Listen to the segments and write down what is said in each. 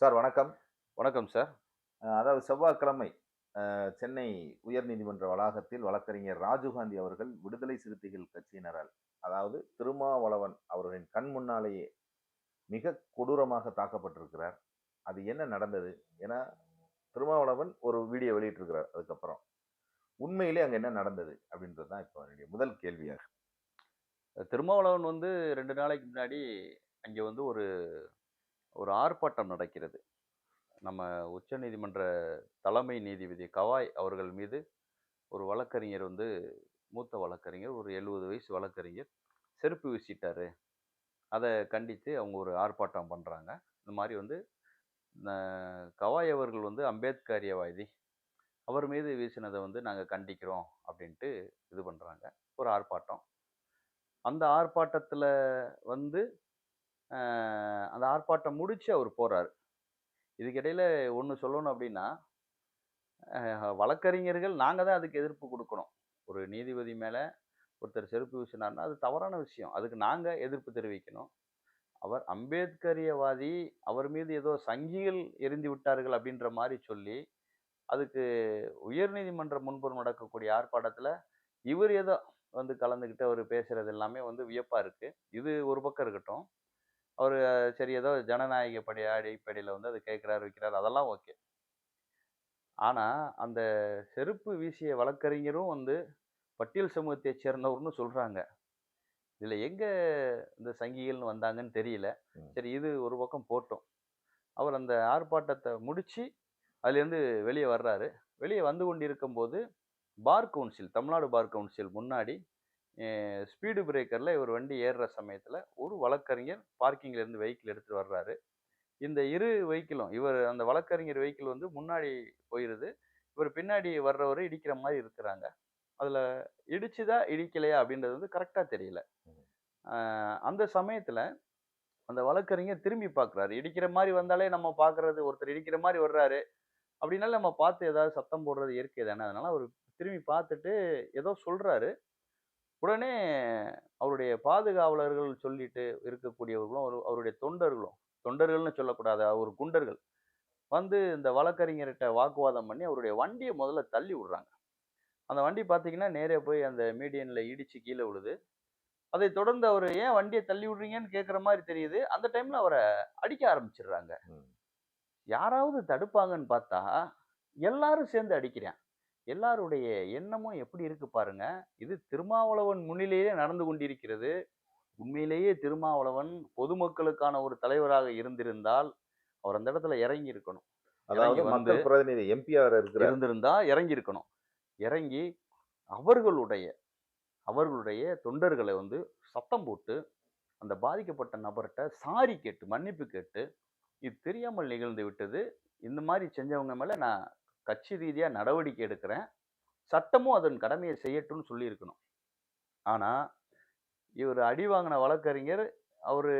Sir வணக்கம். வணக்கம் sir. அதாவது செவ்வாய்க்கிழமை சென்னை உயர்நீதிமன்ற வளாகத்தில் வழக்கறிஞர் ராஜீவ்காந்தி அவர்கள் விடுதலை சிறுத்தைகள் கட்சியினரால் அதாவது திருமாவளவன் அவர்களின் கண் முன்னாலேயே மிக கொடூரமாக தாக்கப்பட்டிருக்கிறார். அது என்ன நடந்தது? ஏன்னா திருமாவளவன் ஒரு வீடியோ வெளியிட்டிருக்கிறார் அதுக்கப்புறம். உண்மையிலே அங்க என்ன நடந்தது? அப்படின்றது தான் இப்போ என்னுடைய முதல் கேள்வியாக. திருமாவளவன் வந்து ரெண்டு நாளைக்கு முன்னாடி அங்கே வந்து ஒரு ஒரு ஆர்ப்பாட்டம் நடக்கிறது. நம்ம உச்ச நீதிமன்ற தலைமை நீதிபதி கவாய் அவர்கள் மீது ஒரு வழக்கறிஞர் வந்து மூத்த வழக்கறிஞர் ஒரு எழுபது வயசு வழக்கறிஞர் செருப்பு வீசிட்டாரு. அதை கண்டித்து அவங்க ஒரு ஆர்ப்பாட்டம் பண்ணுறாங்க இந்த மாதிரி வந்து கவாய் அவர்கள் வந்து அம்பேத்கரியவாதி அவர் மீது வீசினதை வந்து நாங்கள் கண்டிக்கிறோம் அப்படின்ட்டு இது பண்ணுறாங்க ஒரு ஆர்ப்பாட்டம். அந்த ஆர்ப்பாட்டத்தில் வந்து அந்த ஆர்ப்பாட்டம் முடித்து அவர் போகிறார் இதுக்கிடையில் ஒன்று சொல்லணும் அப்படின்னா வழக்கறிஞர்கள் நாங்கள் தான் அதுக்கு எதிர்ப்பு கொடுக்கணும். ஒரு நீதிபதி மேலே ஒருத்தர் செருப்பு வீசினார்னா அது தவறான விஷயம். அதுக்கு நாங்கள் எதிர்ப்பு தெரிவிக்கணும். அவர் அம்பேத்கரியவாதி அவர் மீது ஏதோ சங்கிகள் எரிந்து விட்டார்கள் அப்படின்ற மாதிரி சொல்லி அதுக்கு உயர்நீதிமன்றம் முன்புறம் நடக்கக்கூடிய ஆர்ப்பாட்டத்தில் இவர் ஏதோ வந்து கலந்துக்கிட்டு அவர் பேசுகிறது எல்லாமே வந்து வியப்பாக இருக்குது இது ஒரு பக்கம் இருக்கட்டும். அவர் சரி ஏதோ ஜனநாயக படி அடிப்படையில் வந்து அது கேட்குறாரு வைக்கிறாரு. அதெல்லாம் ஓகே. ஆனால் அந்த செருப்பு வீசிய வழக்கறிஞரும் வந்து பட்டியல் சமூகத்தைச் சேர்ந்தவர்னு சொல்கிறாங்க இதில் எங்கே இந்த சங்கிகள்னு வந்தாங்கன்னு தெரியல. சரி இது ஒரு பக்கம் போட்டோம். அவர் அந்த ஆர்ப்பாட்டத்தை முடித்து அதுலேருந்து வெளியே வர்றாரு. வெளியே வந்து கொண்டிருக்கும்போது bar council Tamil Nadu bar council முன்னாடி ஸ்பீடு பிரேக்கரில் இவர் வண்டி ஏறுற சமயத்தில் ஒரு வழக்கறிஞர் பார்க்கிங்ல இருந்து வெஹிக்கிள் எடுத்துட்டு வர்றாரு. இந்த இரு வெஹிக்கிளும் இவர் அந்த வழக்கறிஞர் வெஹிக்கிள் வந்து முன்னாடி போயிடுது இவர் பின்னாடி வர்றவர் இடிக்கிற மாதிரி இருக்கிறாங்க. அதில் இடிச்சுதா இடிக்கலையா அப்படின்றது வந்து கரெக்டாக தெரியல. அந்த சமயத்தில் அந்த வழக்கறிஞர் திரும்பி பார்க்குறாரு இடிக்கிற மாதிரி வந்தாலே நம்ம பார்க்குறது ஒருத்தர் இடிக்கிற மாதிரி வர்றாரு அப்படின்னால நம்ம பார்த்து ஏதாவது சத்தம் போடுறது இயற்கை தானே. அதனால அவர் திரும்பி பார்த்துட்டு ஏதோ சொல்றாரு. உடனே அவருடைய பாதுகாவலர்கள் சொல்லிட்டு இருக்கக்கூடியவர்களும் ஒரு அவருடைய தொண்டர்களும் தொண்டர்கள்னு சொல்லக்கூடாது அவர் குண்டர்கள் வந்து இந்த வழக்கறிஞர்கிட்ட வாக்குவாதம் பண்ணி அவருடைய வண்டியை முதல்ல தள்ளி விடுறாங்க. அந்த வண்டி பார்த்தீங்கன்னா நேரே போய் அந்த மீடியனில் இடிச்சு கீழே விழுது. அதை தொடர்ந்து அவர் ஏன் வண்டியை தள்ளி விடுறீங்கன்னு கேட்குற மாதிரி தெரியுது. அந்த டைம்ல அவரை அடிக்க ஆரம்பிச்சிடுறாங்க. யாராவது தடுப்பாங்கன்னு பார்த்தா எல்லாரும் சேர்ந்து அடிக்கிறேன் எல்லாருடைய எண்ணமும் எப்படி இருக்கு பாருங்க. இது திருமாவளவன் முன்னிலேயே நடந்து கொண்டிருக்கிறது. உண்மையிலேயே திருமாவளவன் பொதுமக்களுக்கான ஒரு தலைவராக இருந்திருந்தால் அவர் அந்த இடத்துல இறங்கி இருக்கணும் அதாவது மக்கள் பிரதிநிதி இருக்கிறார். இருந்திருந்தா இறங்கி இருக்கணும் இறங்கி அவர்களுடைய அவர்களுடைய தொண்டர்களை வந்து சத்தம் போட்டு அந்த பாதிக்கப்பட்ட நபர்கிட்ட சாரி கேட்டு மன்னிப்பு கேட்டு இது தெரியாமல் நிகழ்ந்து விட்டது. இந்த மாதிரி செஞ்சவங்க மேல நான் கட்சி ரீதியாக நடவடிக்கை எடுக்கிறேன். சட்டமும் அதன் கடமையை செய்யட்டும்னு சொல்லியிருக்கணும். ஆனால் இவர் அடி வாங்கின வழக்கறிஞர் அவர்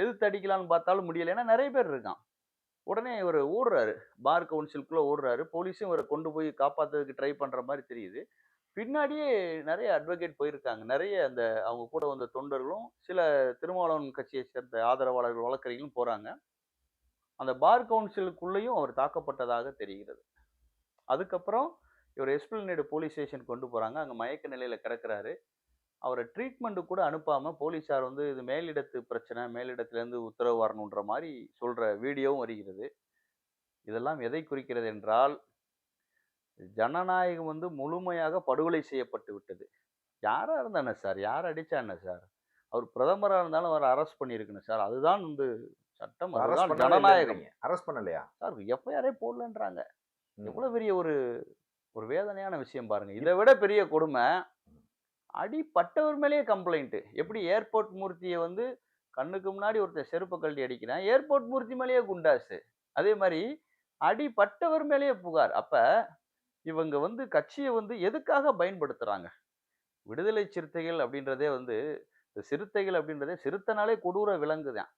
எதிர்த்து அடிக்கலாம்னு பார்த்தாலும் முடியலை. ஏன்னா நிறைய பேர் இருக்கான். உடனே இவர் ஓடுறாரு. பார் கவுன்சிலுக்குள்ளே ஓடுறாரு. போலீஸும் இவரை கொண்டு போய் காப்பாற்றுறதுக்கு ட்ரை பண்ணுற மாதிரி தெரியுது. பின்னாடியே நிறைய அட்வொகேட் போயிருக்காங்க. நிறைய அந்த அவங்க கூட வந்த தொண்டர்களும் சில திருமாவளவன் கட்சியை சேர்ந்த ஆதரவாளர்கள் வழக்கறிஞர்களும் போகிறாங்க அந்த பார் கவுன்சிலுக்குள்ளேயும் அவர் தாக்கப்பட்டதாக தெரிகிறது. அதுக்கப்புறம் இவர் எஸ்பிளனேடு போலீஸ் ஸ்டேஷன் கொண்டு போறாங்க. அங்க மயக்க நிலையில கிடக்குறாரு. அவரை ட்ரீட்மெண்ட் கூட அனுப்பாம போலீஸார் வந்து இது மேலிடத்து பிரச்சனை மேலிடத்துல இருந்து உத்தரவு வரணுன்ற மாதிரி சொல்ற வீடியோவும் வருகிறது. இதெல்லாம் எதை குறிக்கிறது என்றால் ஜனநாயகம் வந்து முழுமையாக படுகொலை செய்யப்பட்டு விட்டது. யாரா இருந்தா என்ன சார்? யார் அடிச்சா என்ன சார்? அவர் பிரதமரா இருந்தாலும் அவர் அரெஸ்ட் பண்ணியிருக்கணும் சார். அதுதான் வந்து சட்டம். ஜனநாயகம். அரெஸ்ட் பண்ணலையா? சார் எஃப்ஐஆரே போடலன்றாங்க. ம். எவ்வளவு பெரிய ஒரு ஒரு வேதனையான விஷயம் பாருங்க. இதை விட பெரிய கொடுமை அடிப்பட்டவர் மேலேயே கம்ப்ளைண்ட் எப்படி ஏர்போர்ட் மூர்த்தியை வந்து கண்ணுக்கு முன்னாடி ஒருத்தர் செருப்பு கழட்டி அடிக்கிறான் ஏர்போர்ட் மூர்த்தி மேலேயே குண்டாசு. அதே மாதிரி அடிப்பட்டவர் மேலேயே புகார். அப்ப இவங்க வந்து கட்சியை வந்து எதுக்காக பயன்படுத்துறாங்க? விடுதலை சிறுத்தைகள் அப்படின்றதே வந்து இந்த சிறுத்தைகள் அப்படின்றதே சிறுத்தைனாலே கொடூர விலங்குதான்.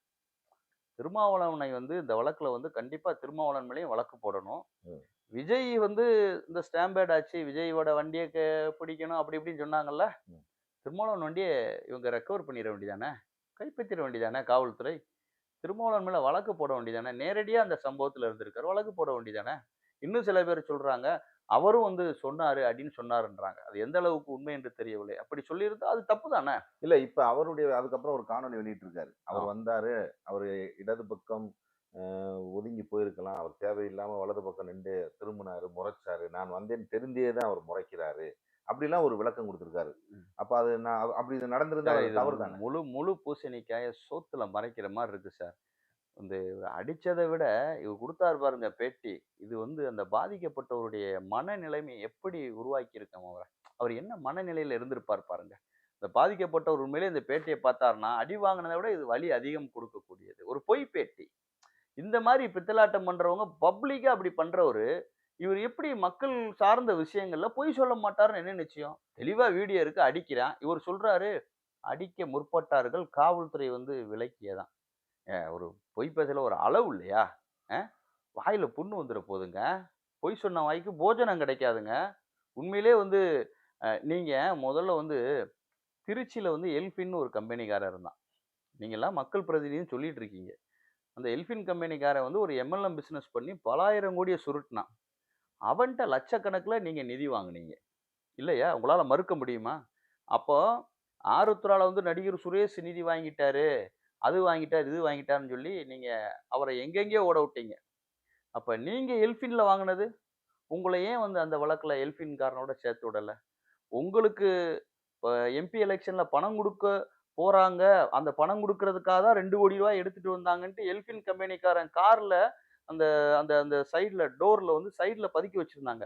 திருமாவளவனை வந்து இந்த வழக்குல வந்து கண்டிப்பா திருமாவளவன் மேலேயும் வழக்கு போடணும். விஜய் வந்து இந்த ஸ்டாம்பேட் ஆச்சு விஜயோட வண்டியை பிடிக்கணும் அப்படி இப்படின்னு சொன்னாங்கல்ல. திருமாவளவன் வண்டியை இவங்க ரெக்கவர் பண்ணிட வேண்டியதானே கைப்பற்றிட வேண்டியதானே காவல்துறை? திருமாவளவன் மேல வழக்கு போட வேண்டியதானே நேரடியா அந்த சம்பவத்துல இருந்திருக்காரு வழக்கு போட வேண்டியதானே இன்னும் சில பேர் சொல்றாங்க அவரும் வந்து சொன்னாரு அப்படின்னு சொன்னாருன்றாங்க. அது எந்த அளவுக்கு உண்மை என்று தெரியவில்லை. அப்படி சொல்லியிருந்தா அது தப்பு தானே? இல்ல இப்ப அவருடைய அதுக்கப்புறம் ஒரு காணொளி வெளியிட்டு இருக்காரு அவர். வந்தாரு அவர் இடது பக்கம் ஒதுங்கி போயிருக்கலாம். அவர் தேவையில்லாம வலது பக்கம் நின்று திரும்பினாரு முறைச்சாரு. நான் வந்தேன் தெரிந்தே தான் அவர் முறைக்கிறாரு. அப்படிலாம் ஒரு விளக்கம் கொடுத்திருக்காரு. அப்ப அது நான் அப்படி இது நடந்திருந்தா தவறு தானே? முழு முழு பூசணிக்காய சோத்துல மறைக்கிற மாதிரி இருக்கு சார். இந்த அடித்ததை விட இவர் கொடுத்தாரு பாருங்க பேட்டி. இது வந்து அந்த பாதிக்கப்பட்டவருடைய மனநிலைமை எப்படி உருவாக்கியிருக்கோம் அவரை? அவர் என்ன மனநிலையில் இருந்திருப்பார் பாருங்க. இந்த பாதிக்கப்பட்டவர் உண்மையிலே இந்த பேட்டியை பார்த்தாருன்னா அடி வாங்கினதை விட இது வலி அதிகம் கொடுக்கக்கூடியது. ஒரு பொய் பேட்டி. இந்த மாதிரி பித்தலாட்டம் பண்ணுறவங்க பப்ளிக்காக அப்படி பண்ணுறவர் இவர் எப்படி மக்கள் சார்ந்த விஷயங்கள்ல பொய் சொல்ல மாட்டாருன்னு என்ன நிச்சயம்? தெளிவாக வீடியோ இருக்கு அடிக்கிறான். இவர் சொல்றாரு அடிக்க முற்பட்டார்கள் காவல்துறை வந்து விலக்கியதான். ஒரு பொய் பேசல ஒரு அளவு இல்லையா? வாயில் புண்ணு வந்துட போதுங்க. பொய் சொன்ன வாய்க்கு போஜனம் கிடைக்காதுங்க. உண்மையிலே வந்து நீங்கள் முதல்ல வந்து திருச்சியில் வந்து எல்ஃபின்னு ஒரு கம்பெனிக்காரர் இருந்தான். நீங்கள்லாம் மக்கள் பிரதிநிதின்னு சொல்லிட்டு இருக்கீங்க. அந்த எல்ஃபின் கம்பெனிக்காரன் வந்து ஒரு எம்எல்எம் பிஸ்னஸ் பண்ணி பலாயிரம் கோடியை சுருட்டினான். அவன்கிட்ட லட்சக்கணக்கில் நீங்கள் நிதி வாங்குனீங்க. இல்லையா? உங்களால் மறுக்க முடியுமா? அப்போ ஆருத்ரால வந்து நடிகர் சுரேஷ் நிதி வாங்கிட்டாரு. அது வாங்கிட்டார் இது வாங்கிட்டாருன்னு சொல்லி நீங்கள் அவரை எங்கெங்கேயோ ஓட விட்டீங்க. அப்போ நீங்கள் எல்ஃபின்ல வாங்கினது? உங்களை ஏன் வந்து அந்த வழக்கில் எல்ஃபின்காரனோட சேர்த்து விடலை? உங்களுக்கு எம்பி எலெக்ஷனில் பணம் கொடுக்க போகிறாங்க அந்த பணம் கொடுக்கறதுக்காக தான் ரெண்டு கோடி ரூபாய் எடுத்துகிட்டு வந்தாங்கன்ட்டு எல்ஃபின் கம்பெனிக்காரன் காரில் அந்த அந்த அந்த சைடில் டோரில் வந்து சைடில் பதுக்கி வச்சுருந்தாங்க.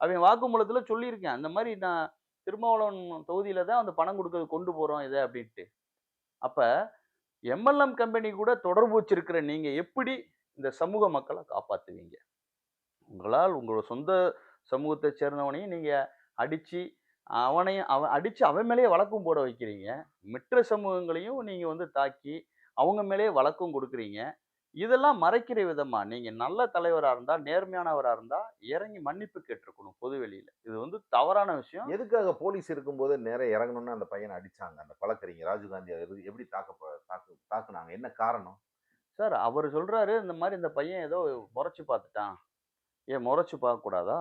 அவன் வாக்குமூலத்தில் சொல்லியிருக்கேன். அந்த மாதிரி நான் திருமாவளவன் தொகுதியில் தான் அந்த பணம் கொடுக்கறது கொண்டு போகிறோம் இதை அப்படின்ட்டு. அப்போ எம்எல்எம் கம்பெனி கூட தொடர்பு வச்சிருக்கிற நீங்கள் எப்படி இந்த சமூக மக்களை காப்பாற்றுவீங்க உங்களால் உங்களோட சொந்த சமூகத்தை சேர்ந்தவனையும் நீங்கள் அடித்து அவனையும் அவன் அடித்து அவன் மேலேயே வழக்கும் போட வைக்கிறீங்க. மற்ற சமூகங்களையும் நீங்கள் வந்து தாக்கி அவங்க மேலேயே வழக்கும் கொடுக்குறீங்க. இதெல்லாம் மறைக்கிற விதமா? நீங்க நல்ல தலைவரா இருந்தா நேர்மையானவரா இருந்தா இறங்கி மன்னிப்பு கேட்டிருக்கணும் பொது வெளியில. இது வந்து தவறான விஷயம். எதுக்காக போலீஸ் இருக்கும்போது நேரம் இறங்கணும்னு அந்த பையனை அடிச்சாங்க? அந்த வழக்கறிஞர் ராஜீவ்காந்தி எப்படி தாக்க தாக்கு தாக்குனாங்க? என்ன காரணம்? சார் அவர் சொல்றாரு இந்த மாதிரி இந்த பையன் ஏதோ முறைச்சு பார்த்துட்டான். ஏன் முறைச்சு பார்க்க கூடாதா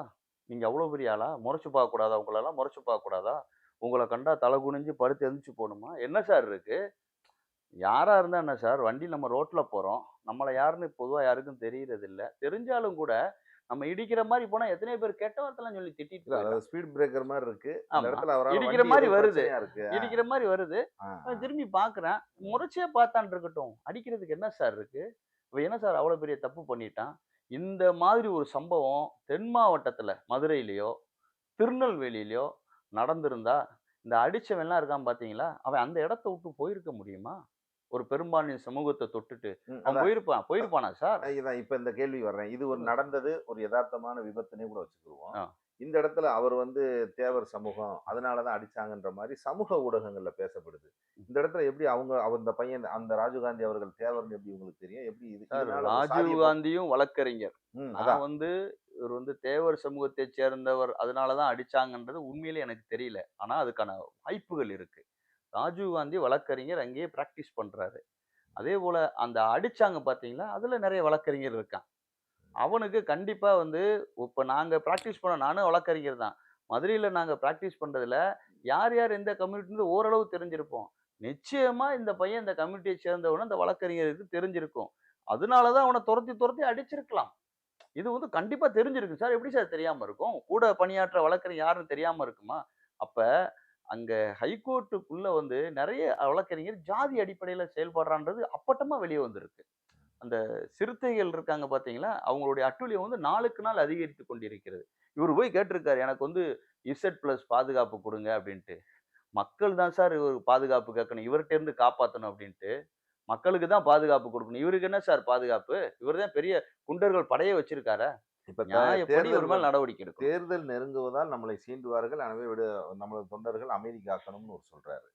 நீங்க அவ்வளோ பெரிய ஆளா? முறைச்சு பார்க்க கூடாதா உங்களெல்லாம் முறைச்சு பார்க்க கூடாதா உங்களை கண்டா தலை குனிஞ்சு படுத்து எந்திரிச்சு போகணுமா? என்ன சார் இருக்கு? யாரா இருந்தா என்ன சார்? வண்டி நம்ம ரோட்ல போறோம். நம்மளை யாருன்னு பொதுவா யாருக்கும் தெரியறது இல்ல தெரிஞ்சாலும் கூட நம்ம இடிக்கிற மாதிரி போனா எத்தனை பேர் கெட்ட வார்த்தைலாம் சொல்லி திட்டிட்டு ஸ்பீட் பிரேக்கர் மாதிரி இருக்கு. இடிக்கிற மாதிரி வருது. இடிக்கிற மாதிரி வருது. திரும்பி பார்க்குறேன் முறைச்சே பார்த்தான் இருக்கட்டும். அடிக்கிறதுக்கு என்ன சார் இருக்கு? இவன் என்ன சார் அவ்வளோ பெரிய தப்பு பண்ணிட்டான்? இந்த மாதிரி ஒரு சம்பவம் தென் மாவட்டத்தில் மதுரையிலையோ திருநெல்வேலியிலையோ நடந்திருந்தா இந்த அடிச்சவன்லாம் இருக்கான் பார்த்தீங்களா அவன் அந்த இடத்த விட்டு போயிருக்க முடியுமா? ஒரு பெரும்பான்மை சமூகத்தை தொட்டுட்டு அவன். போயிருப்பான் போயிருப்பானா சார்? இதான் இப்ப இந்த கேள்வி வர்றேன். இது ஒரு நடந்தது ஒரு யதார்த்தமான விபத்துனே கூட வச்சுக்கிருவோம். ஆ. இந்த இடத்துல அவர் வந்து தேவர் சமூகம் அதனாலதான் அடிச்சாங்கன்ற மாதிரி சமூக ஊடகங்கள்ல பேசப்படுது. இந்த இடத்துல எப்படி அவங்க அவர் இந்த பையன் அந்த ராஜீவ்காந்தி அவர்கள் தேவர்னு எப்படி உங்களுக்கு தெரியும்? எப்படி இது சார் இதனால ஒரு சாதிய ராஜீவ் போ- காந்தியும் வழக்கறிஞர். அதான். வந்து இவர் வந்து தேவர் சமூகத்தை சேர்ந்தவர் அதனால தான் அடிச்சாங்கன்றது உண்மையிலே எனக்கு தெரியல. ஆனா அதுக்கான வாய்ப்புகள் இருக்கு. ராஜீவ் காந்தி வழக்கறிஞர் அங்கேயே ப்ராக்டிஸ் பண்ணுறாரு அதே போல் அந்த அடித்தாங்க பார்த்தீங்களா அதில் நிறைய வழக்கறிஞர் இருக்கான். அவனுக்கு கண்டிப்பாக வந்து இப்போ நாங்கள் ப்ராக்டிஸ் பண்ண நானும் வழக்கறிஞர் தான். மதுரையில் நாங்கள் ப்ராக்டிஸ் பண்ணுறதுல யார் யார் எந்த கம்யூனிட்டி ஓரளவு தெரிஞ்சிருப்போம். நிச்சயமாக இந்த பையன் இந்த கம்யூனிட்டியை சேர்ந்தவன அந்த வழக்கறிஞருக்கு தெரிஞ்சிருக்கும். அதனாலதான் அவனை துரத்தி துரத்தி அடிச்சிருக்கலாம். இது வந்து கண்டிப்பாக தெரிஞ்சிருக்கு. சார் எப்படி சார் தெரியாமல் இருக்கும்? கூட பணியாற்ற வழக்கறிஞர் யாருன்னு தெரியாமல் இருக்குமா? அப்போ அங்கே ஹைகோர்ட்டுக்குள்ளே வந்து நிறைய வழக்கறிஞர் ஜாதி அடிப்படையில் செயல்படுறான்றது அப்பட்டமாக வெளியே வந்திருக்கு. அந்த சிறுத்தைகள் இருக்காங்க பார்த்தீங்களா அவங்களுடைய அட்டூழியம் வந்து நாளுக்கு நாள் அதிகரித்து கொண்டிருக்கிறது. இவர் போய் கேட்டிருக்காரு எனக்கு வந்து இசட் ப்ளஸ் பாதுகாப்பு கொடுங்க அப்படின்ட்டு. மக்கள் தான் சார் இவர் பாதுகாப்பு கேட்கணும். இவர்கிட்டேருந்து காப்பாற்றணும் அப்படின்ட்டு. மக்களுக்கு தான் பாதுகாப்பு கொடுக்கணும். இவருக்கு என்ன சார் பாதுகாப்பு? இவர் தான் பெரிய குண்டர்கள் படையை வச்சிருக்காரா? இப்ப தேர்தல் நடவடிக்கை எடுக்கும் தேர்தல் நெருங்குவதால் நம்மளை சீண்டுவார்கள் எனவே விடு நமது தொண்டர்கள் அமைதி காக்கணும்னு ஒரு சொல்றாரு.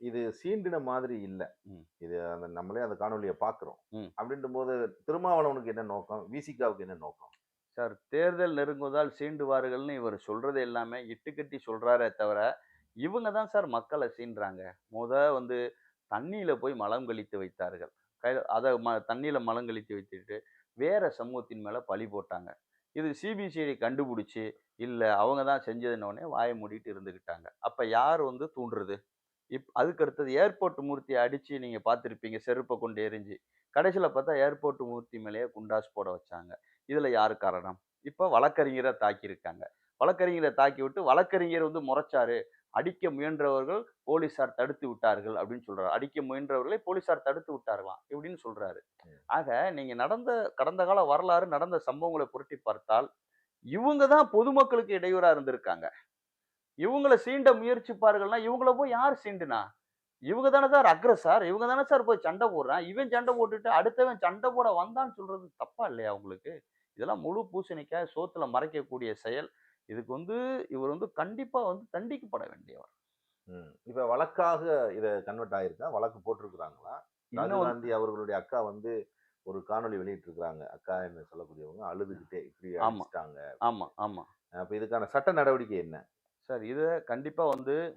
இது சீண்டின மாதிரி இல்ல. இது அந்த நம்மளே அந்த காணொலியை பாக்குறோம். ம். அப்படின்னும் போது திருமாவளவனுக்கு என்ன நோக்கம்? விசிகாவுக்கு என்ன நோக்கம்? சார் தேர்தல் நெருங்குவதால் சீண்டுவார்கள்னு இவர் சொல்றது எல்லாமே இட்டுக்கட்டி சொல்றாரே தவிர இவங்க தான் சார் மக்களை சீண்டுறாங்க முத வந்து தண்ணியில போய் மலம் கழித்து வைத்தார்கள். கையில் அதை ம தண்ணியில் மலங்கழித்து வைத்துட்டு வேற சமூகத்தின் மேலே பழி போட்டாங்க. இது சிபிசிஐடி கண்டுபிடிச்சி இல்லை அவங்க தான் செஞ்சதுன்னொடனே வாயை மூடிட்டு இருந்துக்கிட்டாங்க அப்போ யார் வந்து தூண்டுறது? இப் அதுக்கு அடுத்தது ஏர்போர்ட் மூர்த்தியை அடித்து நீங்கள் பார்த்துருப்பீங்க செருப்பை கொண்டு எரிஞ்சு. கடைசியில் பார்த்தா ஏர்போர்ட் மூர்த்தி மேலேயே குண்டாஸ் போட வச்சாங்க. இதில் யார் காரணம்? இப்போ வழக்கறிஞரை தாக்கியிருக்காங்க. வழக்கறிஞரை தாக்கி விட்டு வழக்கறிஞர் வந்து முறைச்சாரு. அடிக்க முயன்றவர்கள் போலீசார் தடுத்து விட்டார்கள் அப்படின்னு சொல்றாரு. அடிக்க முயன்றவர்களை போலீசார் தடுத்து விட்டார்களாம் இப்படின்னு சொல்றாரு. ஆக நீங்க நடந்த கடந்த கால வரலாறு நடந்த சம்பவங்களை புரட்டி பார்த்தால் இவங்க தான் பொதுமக்களுக்கு இடையூறா இருந்திருக்காங்க. இவங்கள சீண்ட முயற்சிப்பார்கள்னா இவங்கள போய் யார் சீண்டுனா? இவங்க தானே சார் அக்ரஸார் இவங்க தானே சார் போய் சண்டை போடுறான். இவன் சண்டை போட்டுட்டு அடுத்தவன் சண்டை போட வந்தான்னு சொல்றது தப்பா இல்லையா உங்களுக்கு? இதெல்லாம் முழு பூசணிக்காய் சோத்துல மறைக்கக்கூடிய செயல். இதுக்கு வந்து இவர் வந்து கண்டிப்பா வந்து தண்டிக்கப்பட வேண்டியவர். இப்ப வழக்காக இத கன்வெர்ட் ஆயிருக்கா வழக்கு போட்டிருக்கிறாங்களா? வந்து- ராஜீவ்காந்தி அவர்களுடைய அக்கா வந்து ஒரு காணொளி வெளியிட்டிருக்கிறாங்க. அக்கா என்ன சொல்லக்கூடியவங்க? அழுதுகிட்டே இப்படி. அடிச்சிட்டாங்க ஆமா ஆமா. அப்ப இதுக்கான சட்ட நடவடிக்கை என்ன? சார் இதை கண்டிப்பா வந்து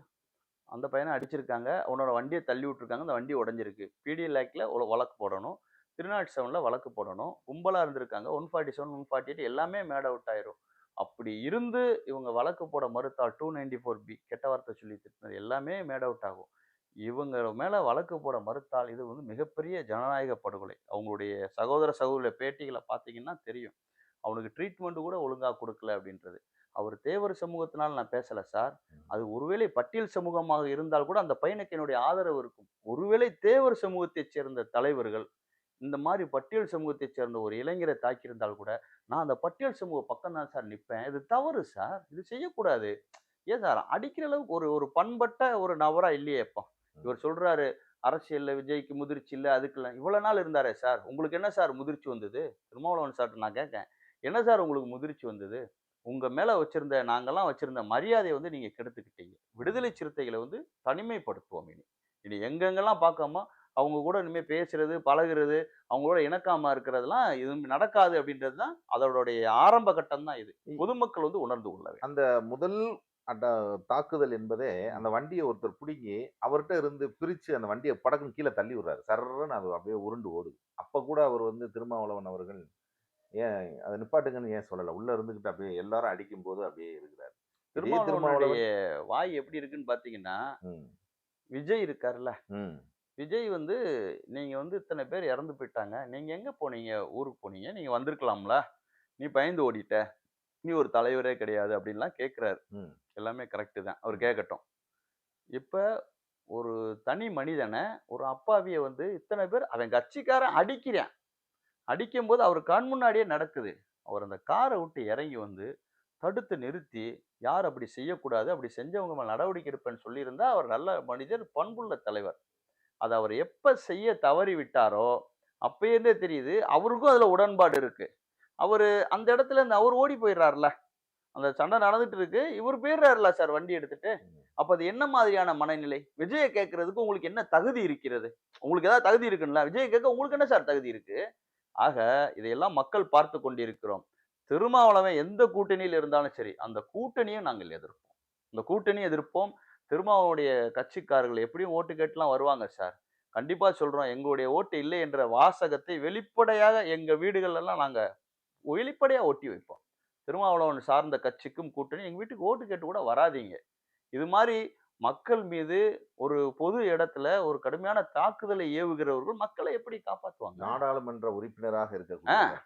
அந்த பையனை அடிச்சிருக்காங்க. உன்னோட வண்டியை தள்ளி விட்டுருக்காங்க. அந்த வண்டி உடஞ்சிருக்கு. பிடி லேக்ல ஒரு வழக்கு போடணும். திருநாட் செவனில் வழக்கு போடணும். கும்பலாக இருந்திருக்காங்க. One forty seven one forty eight எல்லாமே மேட் அவுட் ஆயிரும். அப்படி இருந்து இவங்க வழக்கு போட மறுத்தால் டூ நைன்டி ஃபோர் பி கெட்ட வார்த்தை சொல்லி திட்டினது எல்லாமே மேட் அவுட் ஆகும். இவங்க மேலே வழக்கு போட மறுத்தால் இது வந்து மிகப்பெரிய ஜனநாயக படுகொலை. அவங்களுடைய சகோதர சகோதர பேட்டிகளை பார்த்தீங்கன்னா தெரியும். அவனுக்கு ட்ரீட்மெண்ட் கூட ஒழுங்காக கொடுக்கல அப்படின்றது. அவர் தேவர் சமூகத்தினால் நான் பேசலை சார் அது ஒருவேளை பட்டியல் சமூகமாக இருந்தால் கூட அந்த பையனுக்கு என்னுடைய ஆதரவு இருக்கும். ஒருவேளை தேவர் சமூகத்தைச் சேர்ந்த தலைவர்கள் இந்த மாதிரி பட்டியல் சமூகத்தைச் சேர்ந்த ஒரு இளைஞரை தாக்கியிருந்தால் கூட நான் அந்த பட்டியல் சமூக பக்கம் தான் சார் நிற்பேன் இது தவறு சார். இது செய்யக்கூடாது. ஏன் சார்? அடிக்கிற அளவுக்கு ஒரு ஒரு பண்பட்ட ஒரு நபரா இல்லையே இப்போ. இவர் சொல்றாரு அரசியல்ல விஜய்க்கு முதிர்ச்சி இல்லை அதுக்கு இல்லை இவ்வளவு நாள் இருந்தாரே சார். உங்களுக்கு என்ன சார் முதிர்ச்சி வந்தது? திருமாவளவன் சார்ட்ட நான் கேட்கேன். என்ன சார் உங்களுக்கு முதிர்ச்சி வந்தது? உங்க மேல வச்சிருந்த நாங்கெல்லாம் வச்சிருந்த மரியாதையை வந்து நீங்க கெடுத்துக்கிட்டீங்க. விடுதலை சிறுத்தைகளை வந்து தனிமைப்படுத்துவோம் இனி. இனி எங்கெங்கெல்லாம் பார்க்காம அவங்க கூட இனிமேல் பேசுறது பழகுறது அவங்களோட இணக்காம இருக்கிறதெல்லாம் இது நடக்காது அப்படின்றது தான் அதோடைய ஆரம்ப கட்டம் தான் இது. பொதுமக்கள் வந்து உணர்ந்து கொள்ள வேண்டும். அந்த முதல் அட்ட தாக்குதல் என்பதே அந்த வண்டியை ஒருத்தர் பிடுங்கி அவர்கிட்ட இருந்து பிரிச்சு அந்த வண்டியை படக்குன்னு கீழே தள்ளி விடுறாரு. சர்றன்னு அது அப்படியே உருண்டு ஓடுது. அப்ப கூட அவர் வந்து திருமாவளவன் அவர்கள் ஏன் அதை நிப்பாட்டுங்கன்னு ஏன் சொல்லல? உள்ள இருந்துகிட்டு அப்படியே எல்லாரும் அடிக்கும் போது அப்படியே இருக்கிறார். திருமாவளவனுடைய வாய் எப்படி இருக்குன்னு பாத்தீங்கன்னா ம், விஜய் இருக்காருல்ல. ம், விஜய் வந்து நீங்க வந்து இத்தனை பேர் இறந்து போயிட்டாங்க. நீங்க எங்க போனீங்க? ஊருக்கு போனீங்க? நீங்க வந்திருக்கலாம்ல. நீ பயந்து ஓடிட்ட. நீ ஒரு தலைவரே கிடையாது அப்படின்லாம் கேட்குறாரு. எல்லாமே கரெக்டு தான். அவர் கேட்கட்டும். இப்போ ஒரு தனி மனிதனை ஒரு அப்பாவியை வந்து இத்தனை பேர் அவன் கட்சிக்காரன் அடிக்கிறான். அடிக்கும்போது அவர் கண் முன்னாடியே நடக்குது. அவர் அந்த காரை விட்டு இறங்கி வந்து தடுத்து நிறுத்தி யார் அப்படி செய்யக்கூடாது? அப்படி செஞ்சவங்க மேல் நடவடிக்கை எடுப்பேன்னு சொல்லியிருந்தா அவர் நல்ல மனிதர் பண்புள்ள தலைவர். அதை அவர் எப்போ செய்ய தவறி விட்டாரோ அப்பயிருந்தே தெரியுது அவருக்கும் அதில் உடன்பாடு இருக்கு. அவர் அந்த இடத்துல இருந்து அவர் ஓடி போயிடுறாருல. அந்த சண்டை நடந்துட்டு இருக்கு. இவர் போயிடுறாருல சார் வண்டி எடுத்துட்டு. அப்ப அது என்ன மாதிரியான மனநிலை? விஜயை கேட்கறதுக்கு உங்களுக்கு என்ன தகுதி இருக்கிறது? உங்களுக்கு ஏதாவது தகுதி இருக்குங்களா விஜயை கேட்க உங்களுக்கு என்ன சார் தகுதி இருக்கு? ஆக இதையெல்லாம் மக்கள் பார்த்து கொண்டிருக்கிறோம். திருமாவளவன் எந்த கூட்டணியில் இருந்தாலும் சரி அந்த கூட்டணியும் நாங்கள் எதிர்ப்போம். இந்த கூட்டணி எதிர்ப்போம். திருமாவளவனுடைய கட்சிக்காரர்கள் எப்படியும் ஓட்டு கேட்டுலாம் வருவாங்க சார் கண்டிப்பா சொல்றோம் எங்களுடைய ஓட்டு இல்லை என்ற வாசகத்தை வெளிப்படையாக எங்க வீடுகள் எல்லாம் நாங்க வெளிப்படையா ஒட்டி வைப்போம். திருமாவளவன் சார்ந்த கட்சிக்கும் கூட்டணி எங்க வீட்டுக்கு ஓட்டு கேட்டு கூட வராதீங்க. இது மாதிரி மக்கள் மீது ஒரு பொது இடத்துல ஒரு கடுமையான தாக்குதலை ஏவுகிறவர்கள் மக்களை எப்படி காப்பாற்றுவாங்க நாடாளுமன்ற உறுப்பினராக இருக்கக்கூடிய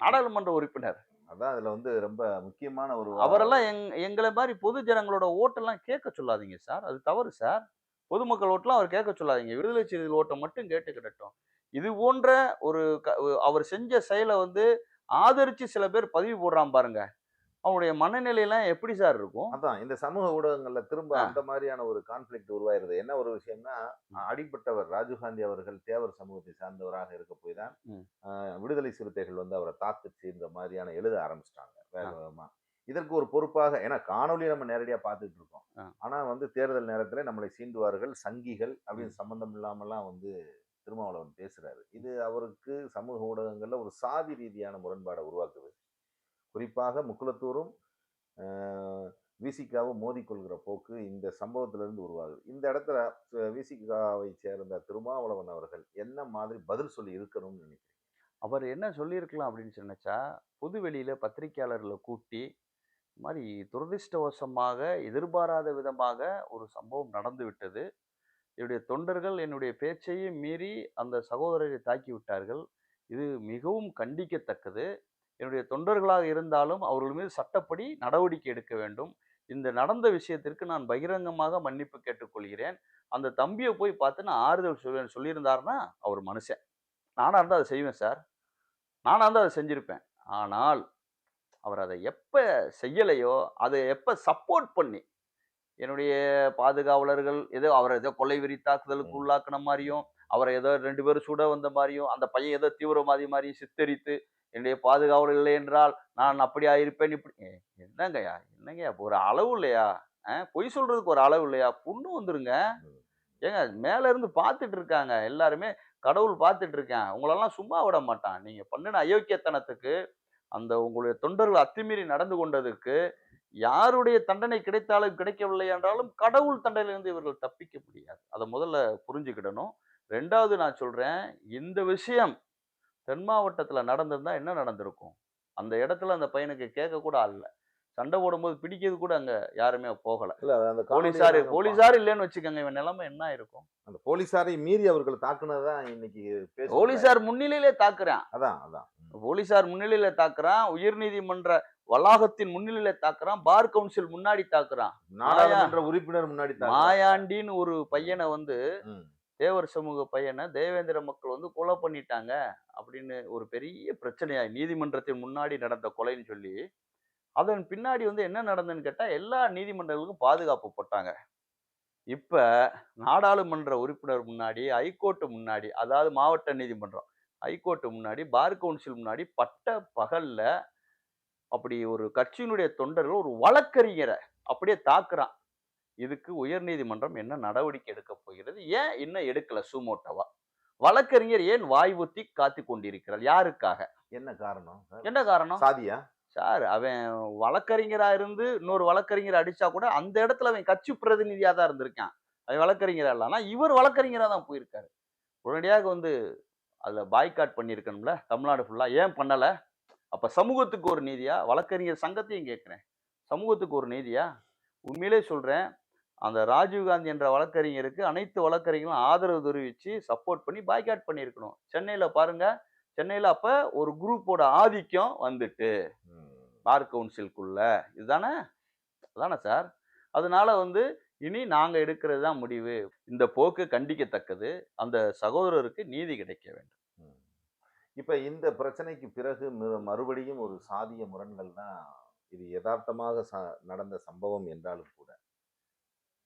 நாடாளுமன்ற உறுப்பினர். அதான் அதுல வந்து ரொம்ப முக்கியமான ஒரு அவரெல்லாம் எங் எங்களை மாதிரி பொது ஜனங்களோட ஓட்டெல்லாம் கேட்க சொல்லாதீங்க சார். அது தவறு சார். பொதுமக்கள் ஓட்டெல்லாம் அவர் கேட்க சொல்லாதீங்க. விடுதலை சிறுத்தைகள் ஓட்டை மட்டும் கேட்டு கிடட்டும். இது போன்ற ஒரு க- அவர் செஞ்ச செயலை வந்து ஆதரிச்சு சில பேர் பதிவு போடுறான் பாருங்க. அவனுடைய மனநிலையெல்லாம் எப்படி சார் இருக்கும்? அதான் இந்த சமூக ஊடகங்கள்ல திரும்ப. அந்த மாதிரியான ஒரு கான்ஃபிளிக்ட் உருவாயிருது. என்ன ஒரு விஷயம்னா அடிப்பட்டவர் ராஜீவ்காந்தி அவர்கள் தேவர் சமூகத்தை சார்ந்தவராக இருக்க போய் தான் விடுதலை சிறுத்தைகள் வந்து அவரை தாக்குச்சு இந்த மாதிரியான எழுத ஆரம்பிச்சிட்டாங்க வேக வேகமா. இதற்கு ஒரு பொறுப்பாக ஏன்னா காணொலி நம்ம நேரடியா பார்த்துட்டு இருக்கோம். ஆ. ஆனா வந்து தேர்தல் நேரத்துல நம்மளை சீண்டுவார்கள் சங்கிகள் அப்படின்னு சம்பந்தம் இல்லாமலாம் வந்து திருமாவளவன் பேசுறாரு. இது அவருக்கு சமூக ஊடகங்கள்ல ஒரு சாதி ரீதியான முரண்பாடை உருவாக்குது. குறிப்பாக முக்குலத்தூரும் விசிகாவும் மோதிக்கொள்கிற போக்கு இந்த சம்பவத்திலிருந்து உருவாகுது. இந்த இடத்துல விசிகாவை சேர்ந்த திருமாவளவன் அவர்கள் என்ன மாதிரி பதில் சொல்லி இருக்கணும்னு நினைக்கிறீங்க? அவர் என்ன சொல்லியிருக்கலாம் அப்படின்னு சொன்னச்சா பொது வெளியில் பத்திரிக்கையாளர்களை கூட்டி இது மாதிரி துரதிர்ஷ்டவசமாக எதிர்பாராத விதமாக ஒரு சம்பவம் நடந்து விட்டது. என்னுடைய தொண்டர்கள் என்னுடைய பேச்சையும் மீறி அந்த சகோதரரை தாக்கி விட்டார்கள். இது மிகவும் கண்டிக்கத்தக்கது. என்னுடைய தொண்டர்களாக இருந்தாலும் அவர்கள் மீது சட்டப்படி நடவடிக்கை எடுக்க வேண்டும். இந்த நடந்த விஷயத்திற்கு நான் பகிரங்கமாக மன்னிப்பு கேட்டுக்கொள்கிறேன். அந்த தம்பியை போய் பார்த்து நான் ஆறுதல் சொல்வேன் சொல்லியிருந்தாருன்னா அவர் மனுஷன். நானாக இருந்தால் அதை செய்வேன் சார். நானாக இருந்தால் அதை செஞ்சுருப்பேன். ஆனால் அவர் அதை எப்போ செய்யலையோ அதை எப்போ சப்போர்ட் பண்ணி என்னுடைய பாதுகாவலர்கள் ஏதோ அவரை ஏதோ கொலை வெறி தாக்குதலுக்கு. உள்ளாக்குன மாதிரியும் அவரை ஏதோ ரெண்டு பேரும் சுட வந்த மாதிரியும் அந்த பையன் ஏதோ தீவிரவாதி மாதிரி சித்தரித்து என்னுடைய பாதுகாவல் இல்லை என்றால் நான் அப்படியா இருப்பேன்? இப்படி ஏ, என்னங்கய்யா என்னங்கய்யா ஒரு அளவு இல்லையா? ஆ, பொய் சொல்றதுக்கு ஒரு அளவு இல்லையா? புண்ணு வந்துருங்க. ஏங்க மேல இருந்து பார்த்துட்டு இருக்காங்க. எல்லாருமே கடவுள் பார்த்துட்டு இருக்கேன். உங்களெல்லாம் சும்மா விட மாட்டான். நீங்க பண்ணின அயோக்கியத்தனத்துக்கு அந்த உங்களுடைய தொண்டர்கள் அத்துமீறி நடந்து கொண்டதுக்கு யாருடைய தண்டனை கிடைத்தாலும் கிடைக்கவில்லை என்றாலும் கடவுள் தண்டனையிலிருந்து இவர்கள் தப்பிக்க முடியாது. அதை முதல்ல புரிஞ்சுக்கிடணும். ரெண்டாவது நான் சொல்றேன் இந்த விஷயம் தென் மாவட்டத்துல நடந்திருந்தா என்ன நடந்திருக்கும்? அந்த இடத்துல அந்த பையனுக்கு கேட்க கூட ஆள் இல்ல. சண்டை போடும்போது பிடிக்கிறது கூட அங்க யாருமே போகல. இல்ல அந்த நாங்க போலீஸார் இல்லைன்னு வச்சுக்கோங்க இவன் நிலைமை என்ன இருக்கும்? அந்த போலீசாரை மீறி அவர்கள் தாக்குனதுதான் இன்னைக்கு பேசு போலீஸார் முன்னிலையிலே தாக்குறான். அதான் அதான். போலீஸார் முன்னிலையில தாக்குறான் உயர்நீதிமன்ற வளாகத்தின் முன்னிலையில தாக்குறான் பார் கவுன்சில் முன்னாடி தாக்குறான். நாடாளுமன்ற உறுப்பினர் முன்னாடி. மாயாண்டின்னு ஒரு பையனை வந்து. தேவர் சமூக பையனை தேவேந்திர மக்கள் வந்து கொலை பண்ணிட்டாங்க அப்படின்னு ஒரு பெரிய பிரச்சனையாய் நீதிமன்றத்தின் முன்னாடி நடந்த கொலைன்னு சொல்லி அதன் பின்னாடி வந்து என்ன நடந்ததுன்னு கேட்டால் எல்லா நீதிமன்றங்களுக்கும் பாதுகாப்பு போட்டாங்க. இப்போ நாடாளுமன்ற உறுப்பினர் முன்னாடி ஹைகோர்ட்டு முன்னாடி அதாவது மாவட்ட நீதிமன்றம் ஹைகோர்ட்டு முன்னாடி பார் கவுன்சில் முன்னாடி பட்ட பகலில் அப்படி ஒரு கட்சியினுடைய தொண்டர்கள் ஒரு வழக்கறிஞரை அப்படியே தாக்குறான். இதுக்கு உயர்நீதிமன்றம் என்ன நடவடிக்கை எடுக்க போகிறது? ஏன் இன்னும் எடுக்கல சுமோட்டோவா? வழக்கறிஞர் ஏன் வாய் ஒத்தி காத்து கொண்டிருக்கிறார்? யாருக்காக? என்ன காரணம்? என்ன காரணம்? சாதியா? சார் அவன் வழக்கறிஞரா இருந்து இன்னொரு வழக்கறிஞர் அடிச்சா கூட அந்த இடத்துல அவன் கட்சி பிரதிநிதியா தான் இருந்திருக்கான். அவன் வழக்கறிஞரா இல்ல. ஆனா இவர் வழக்கறிஞரா தான் போயிருக்காரு. உடனடியாக வந்து அதுல பாய்காட் பண்ணியிருக்கணும்ல? தமிழ்நாடு ஃபுல்லா ஏன் பண்ணல? அப்ப சமூகத்துக்கு ஒரு நீதியா? வழக்கறிஞர் சங்கத்தையும் கேட்கிறேன். சமூகத்துக்கு ஒரு நீதியா? உண்மையிலே சொல்றேன் அந்த ராஜீவ்காந்தி என்ற வழக்கறிஞருக்கு அனைத்து வழக்கறிஞர்களும் ஆதரவு தெரிவிச்சு சப்போர்ட் பண்ணி பாய்காட் பண்ணியிருக்கணும். சென்னையில பாருங்க சென்னையில அப்ப ஒரு குரூப்போட ஆதிக்கம் வந்துட்டு. பார் கவுன்சிலுக்குள்ள இதுதானே? அதானே சார் அதனால வந்து இனி நாங்க எடுக்கிறது தான் முடிவு. இந்த போக்கு கண்டிக்கத்தக்கது. அந்த சகோதரருக்கு நீதி கிடைக்க வேண்டும். இப்ப இந்த பிரச்சனைக்கு பிறகு மறு- மறுபடியும் ஒரு சாதிய முரண்கள் தான் இது யதார்த்தமாக ச- நடந்த சம்பவம் என்றாலும் கூட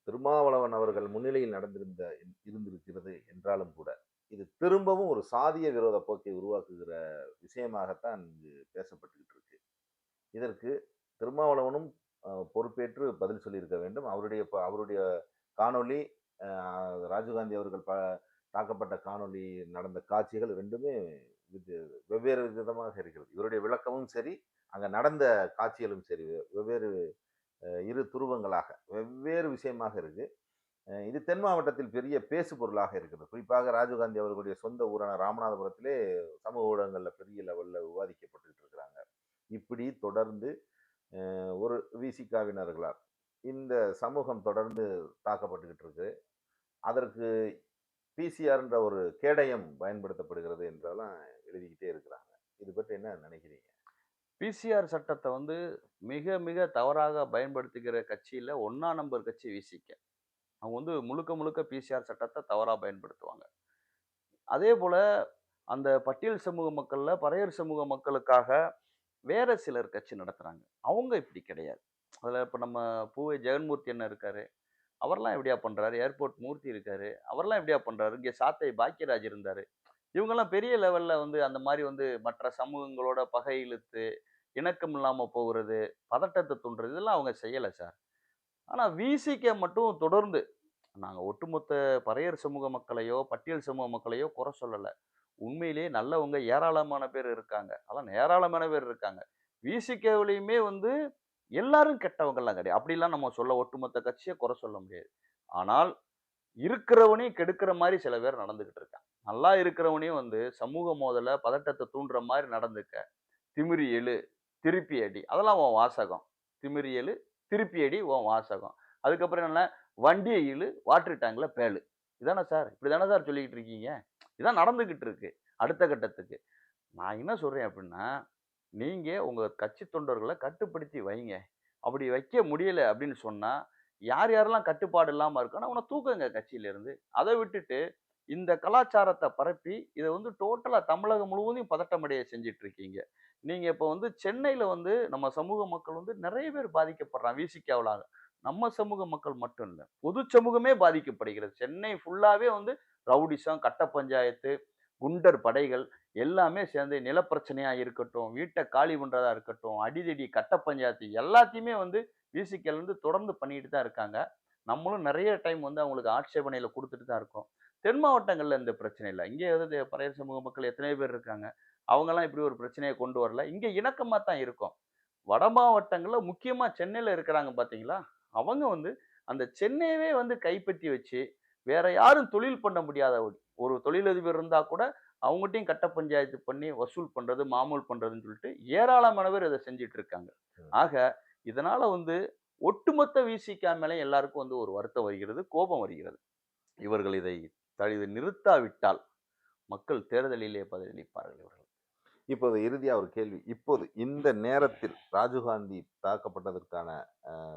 திருமாவளவன் அவர்கள் முன்னிலையில் நடந்திருந்த இருந்திருக்கிறது என்றாலும் கூட இது திரும்பவும் ஒரு சாதிய விரோத போக்கை உருவாக்குகிற விஷயமாகத்தான் இங்கு பேசப்பட்டுக்கிட்டு இருக்கு இதற்கு திருமாவளவனும் பொறுப்பேற்று பதில் சொல்லியிருக்க வேண்டும். அவருடைய அவருடைய காணொளி ராஜீவ்காந்தி அவர்கள் ப தாக்கப்பட்ட காணொளி நடந்த காட்சிகள் ரெண்டுமே இது வெவ்வேறு விதமாக இருக்கிறது. இவருடைய விளக்கமும் சரி அங்கே நடந்த காட்சிகளும் சரி வெவ்வேறு இரு துருவங்களாக வெவ்வேறு விஷயமாக இருக்குது இது தென் மாவட்டத்தில் பெரிய பேசு பொருளாக இருக்கிறது. குறிப்பாக ராஜீவ்காந்தி அவர்களுடைய சொந்த ஊரான ராமநாதபுரத்திலே சமூக ஊடகங்களில் பெரிய லெவலில் விவாதிக்கப்பட்டு இருக்கிறாங்க. இப்படி தொடர்ந்து ஒரு விசிகாவினர்களால் இந்த சமூகம் தொடர்ந்து தாக்கப்பட்டுக்கிட்டு இருக்கு. அதற்கு பிசிஆர்ன்ற ஒரு கேடயம் பயன்படுத்தப்படுகிறது என்றெல்லாம் எழுதிக்கிட்டே இருக்கிறாங்க. இது பற்றி என்ன நினைக்கிறீங்க? பிசிஆர் சட்டத்தை வந்து மிக மிக தவறாக பயன்படுத்துகிற கட்சியில் ஒன்றா நம்பர் கட்சி விசிக்க அவங்க வந்து முழுக்க முழுக்க பிசிஆர் சட்டத்தை தவறாக பயன்படுத்துவாங்க. அதே போல் அந்த பட்டியல் சமூக மக்களில் பறையர் சமூக மக்களுக்காக வேற சிலர் கட்சி நடத்துகிறாங்க அவங்க இப்படி கிடையாது. அதில் இப்போ நம்ம பூவை ஜெகன்மூர்த்தி என்ன இருக்காரு. அவர்லாம் எப்படியா பண்ணுறாரு ஏர்போர்ட் மூர்த்தி இருக்காரு. அவர்லாம் எப்படியா பண்ணுறாரு இங்கே சாத்தை பாக்கியராஜ் இருந்தார். இவங்கெல்லாம் பெரிய லெவலில் வந்து அந்த மாதிரி வந்து மற்ற சமூகங்களோட பகை இழுத்து இணக்கம் இல்லாமல் போகிறது பதட்டத்தை தூண்டுறது இதெல்லாம் அவங்க செய்யலை சார் ஆனால் விசிகே மட்டும் தொடர்ந்து நாங்கள் ஒட்டுமொத்த பறையர் சமூக மக்களையோ பட்டியல் சமூக மக்களையோ குறை சொல்லலை. உண்மையிலேயே நல்லவங்க ஏராளமான பேர் இருக்காங்க. அதான் ஏராளமான பேர் இருக்காங்க. விசிகேவிலையுமே வந்து எல்லாரும் கெட்டவங்கள்லாம் கிடையாது. அப்படிலாம் நம்ம சொல்ல ஒட்டுமொத்த கட்சியை குறை சொல்ல முடியாது. ஆனால் இருக்கிறவனையும் கெடுக்கிற மாதிரி சில பேர் நடந்துக்கிட்டு இருக்காங்க. நல்லா இருக்கிறவனையும் வந்து சமூக மோதலை பதட்டத்தை தூண்டுற மாதிரி நடந்துக்க திமிரி எழு திருப்பி அடி. அதெல்லாம் உன் வாசகம். திமிரி எழு திருப்பி அடி உன் வாசகம். அதுக்கப்புறம் என்ன வண்டியை இழு வாட்டர் டேங்கில் பேலு இதானே சார்? இப்படி தானே சார் சொல்லிக்கிட்டு இருக்கீங்க? இதான் நடந்துக்கிட்டு இருக்கு அடுத்த கட்டத்துக்கு. நான் என்ன சொல்கிறேன் அப்படின்னா நீங்கள் உங்கள் கட்சி தொண்டர்களை கட்டுப்படுத்தி வைங்க. அப்படி வைக்க முடியல அப்படின்னு சொன்னால் யார் யாரெல்லாம் கட்டுப்பாடு இல்லாமல் இருக்கானோ அவனை தூக்குங்க கட்சியிலேருந்து. அதை விட்டுட்டு இந்த கலாச்சாரத்தை பரப்பி இதை வந்து டோட்டலாக தமிழகம் முழுவதும் பதட்டமடைய செஞ்சிட்டு இருக்கீங்க நீங்கள் இப்போ வந்து சென்னையில் வந்து நம்ம சமூக மக்கள் வந்து நிறைய பேர் பாதிக்கப்படுறாங்க விசிக்காவலாக. நம்ம சமூக மக்கள் மட்டும் இல்லை பொது சமூகமே பாதிக்கப்படுகிறது. சென்னை ஃபுல்லாகவே வந்து ரவுடிசம் கட்ட பஞ்சாயத்து குண்டர் படைகள் எல்லாமே சேர்ந்து நிலப்பிரச்சனையாக இருக்கட்டும் வீட்டை காலி பண்ணுறதா இருக்கட்டும் அடிதடி கட்ட பஞ்சாயத்து எல்லாத்தையுமே வந்து விசிக்கல் வந்து தொடர்ந்து பண்ணிட்டு தான் இருக்காங்க. நம்மளும் நிறைய டைம் வந்து அவங்களுக்கு ஆட்சேபனையில் கொடுத்துட்டு தான் இருக்கோம். தென் மாவட்டங்கள்ல இந்த பிரச்சனை இல்லை. இங்கே வந்து பறையர் சமூக மக்கள் எத்தனை பேர் இருக்காங்க. அவங்கெல்லாம் இப்படி ஒரு பிரச்சனையை கொண்டு வரல. இங்க இணக்கமா தான் இருக்கும். வட மாவட்டங்கள்ல முக்கியமா சென்னையில இருக்கிறாங்க பாத்தீங்களா அவங்க வந்து அந்த சென்னையவே வந்து கைப்பற்றி வச்சு வேற யாரும் தொழில் பண்ண முடியாத ஒரு- தொழிலதிபர் இருந்தா கூட அவங்ககிட்டயும் கட்ட பஞ்சாயத்து பண்ணி வசூல் பண்றது மாமூல் பண்றதுன்னு சொல்லிட்டு ஏராளமான பேர் இதை செஞ்சுட்டு இருக்காங்க. ஆக இதனால வந்து ஒட்டுமொத்த விசிகா மேலே எல்லாருக்கும் வந்து ஒரு வருத்தம் வருகிறது கோபம் வருகிறது. இவர்கள் இதை தடி நிறுத்தாவிட்டால் மக்கள் தேர்தலிலே பதிலளிப்பார்கள் இவர்கள். இப்போது இறுதியா ஒரு கேள்வி. இப்போது இந்த நேரத்தில் ராஜீவ்காந்தி தாக்கப்பட்டதற்கான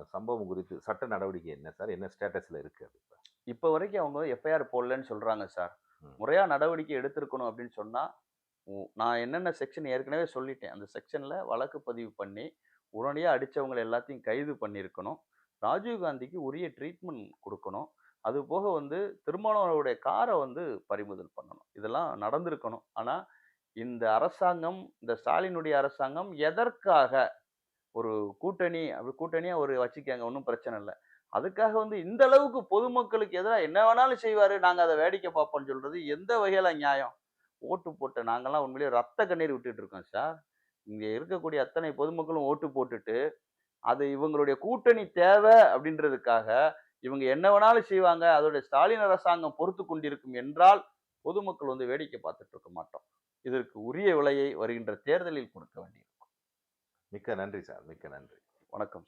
சம்பவம் குறித்து சட்ட நடவடிக்கை என்ன சார்? என்ன ஸ்டேட்டஸ்ல இருக்கு அது? இப்ப? வரைக்கும் அவங்க எஃப்ஐஆர் போடலன்னு சொல்றாங்க சார். ம். முறையா நடவடிக்கை எடுத்திருக்கணும் அப்படின்னு சொன்னா உ- நான் என்னென்ன செக்ஷன் ஏற்கனவே சொல்லிட்டேன். அந்த செக்ஷன்ல வழக்கு பதிவு பண்ணி உடனடியாக அடிச்சவங்களை எல்லாத்தையும் கைது பண்ணியிருக்கணும். ராஜீவ்காந்திக்கு உரிய ட்ரீட்மெண்ட் கொடுக்கணும். அது போக வந்து திருமாவளவனுடைய காரை வந்து பறிமுதல் பண்ணணும். இதெல்லாம் நடந்திருக்கணும். ஆனால் இந்த அரசாங்கம் இந்த ஸ்டாலினுடைய அரசாங்கம் எதற்காக ஒரு கூட்டணி அப்படி கூட்டணியாக ஒரு வச்சுக்கங்க ஒன்றும் பிரச்சனை இல்லை. அதுக்காக வந்து இந்த அளவுக்கு பொதுமக்களுக்கு எதிராக என்ன வேணாலும் செய்வார் நாங்கள் அதை வேடிக்கை பார்ப்போம்னு சொல்கிறது எந்த வகையில் நியாயம்? ஓட்டு போட்ட நாங்கள்லாம் உண்மையிலேயே ரத்த கண்ணீர் விட்டுட்டு இருக்கோம் சார். இங்கே இருக்கக்கூடிய அத்தனை பொதுமக்களும் ஓட்டு போட்டுட்டு அது இவங்களுடைய கூட்டணி தேவை அப்படின்றதுக்காக இவங்க என்ன வேணாலும் செய்வாங்க. அதோட ஸ்டாலின் அரசாங்கம் பொறுத்து கொண்டிருக்கும் என்றால் பொதுமக்கள் வந்து வேடிக்கை பார்த்துட்டு இருக்க மாட்டோம். இதற்கு உரிய விலையை வருகின்ற தேர்தலில் கொடுக்க வேண்டியிருக்கும். மிக்க நன்றி சார். மிக்க நன்றி. வணக்கம்